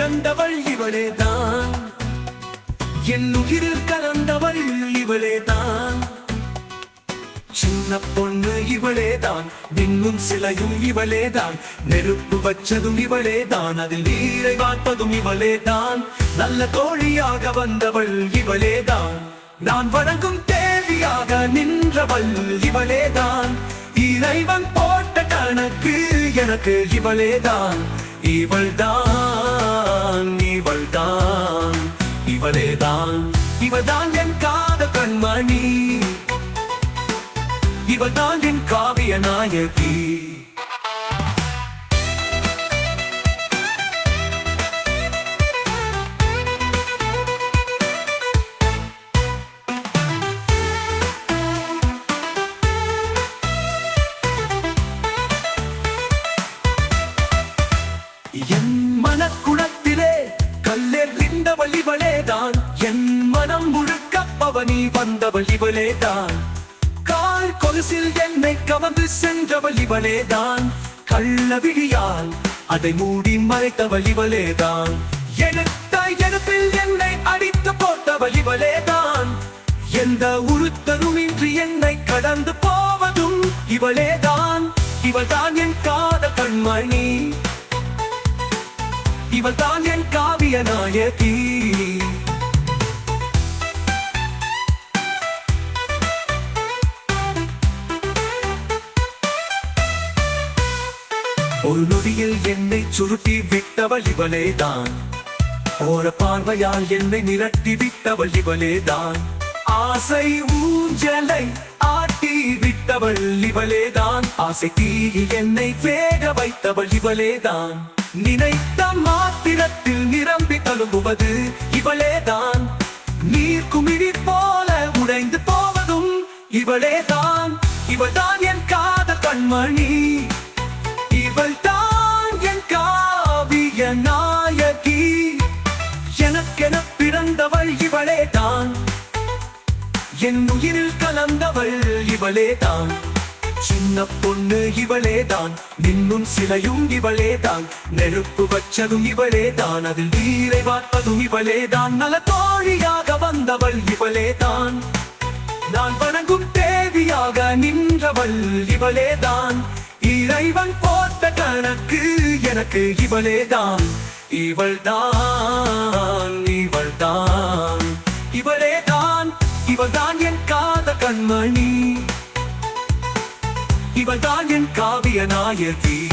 பிறந்தவள் இவளே தான் என் உயிரில் கலந்தவள் இவளே தான் சின்ன பொண்ணு இவளே தான் விண்ணும் சிலையும் இவளே தான் நெருப்பு வச்சதும் இவளே தான் அதில் நீரை பார்ப்பதும் இவளே தான் நல்ல தோழியாக வந்தவள் இவளே தான் நான் வணங்கும் தேவியாக நின்றவள் இவளேதான். இறைவன் போட்ட கணக்கு எனக்கு இவளேதான். இவள்தான் இவள்தான் இவளேதான். இவள்தான் என் காத கண்மணி. இவள்தான் என் காவிய நாயகி. கல்லெறிந்தவள் இவளேதான். என் மனம் முழுக்க பவனி வந்தவள் இவளேதான். கால் கொலுசில் என்னை கவர்ந்து சென்றவள் இவளேதான். கள்ள விழியால் அதை மூடி மறைத்தவள் இவளேதான். எடுத்த எடுப்பில் என்னை அடித்து போட்டவள் இவளேதான். எந்த உறுத்தலுமின்றி என்னை கடந்து போவதும் இவளேதான். இவள்தான் என் காத கண்மணி. இவள் தான் என் காவிய நாயகி. ஒரு நொடியில் என்னை சுருட்டி விட்டவள் இவளே தான் ஓர பார்வையால் என்னை நிரட்டி விட்டவள் இவளே தான் ஆசை ஊஞ்சலை ஆட்டி விட்டவள் இவளே தான் ஆசை தீயில் என்னை வேக வைத்தவள் இவளே தான் நினைத்த மாத்திரத்தில் நிரம்பி தழும்புவது இவளேதான். நீர் குமிழி போல உடைந்து போவதும் இவளேதான். இவள்தான் என் காத கண்மணி. இவள் தான் என் காவிய நாயகி. எனக்கென பிறந்தவள் இவளேதான். என் உயிரில் கலந்தவள் இவளேதான். சின்ன பொண்ணு இவளே தான் நின்னும் சிலையும் இவளே தான் நெருப்பு வச்சதும் இவளே தான் அதில் நீரை பார்ப்பதும் இவளே தான் நல தோழியாக வந்தவள் இவளே தான் நான் வணங்கும் தேவியாக நின்றவள் இவளே தான் இறைவன் போட்ட கணக்கு எனக்கு இவளே தான் இவள் தான் இவள் தான் இவளே தான் இவள் தான் என் காத கண்மணி இவள்தான் என் காவிய நாயகி.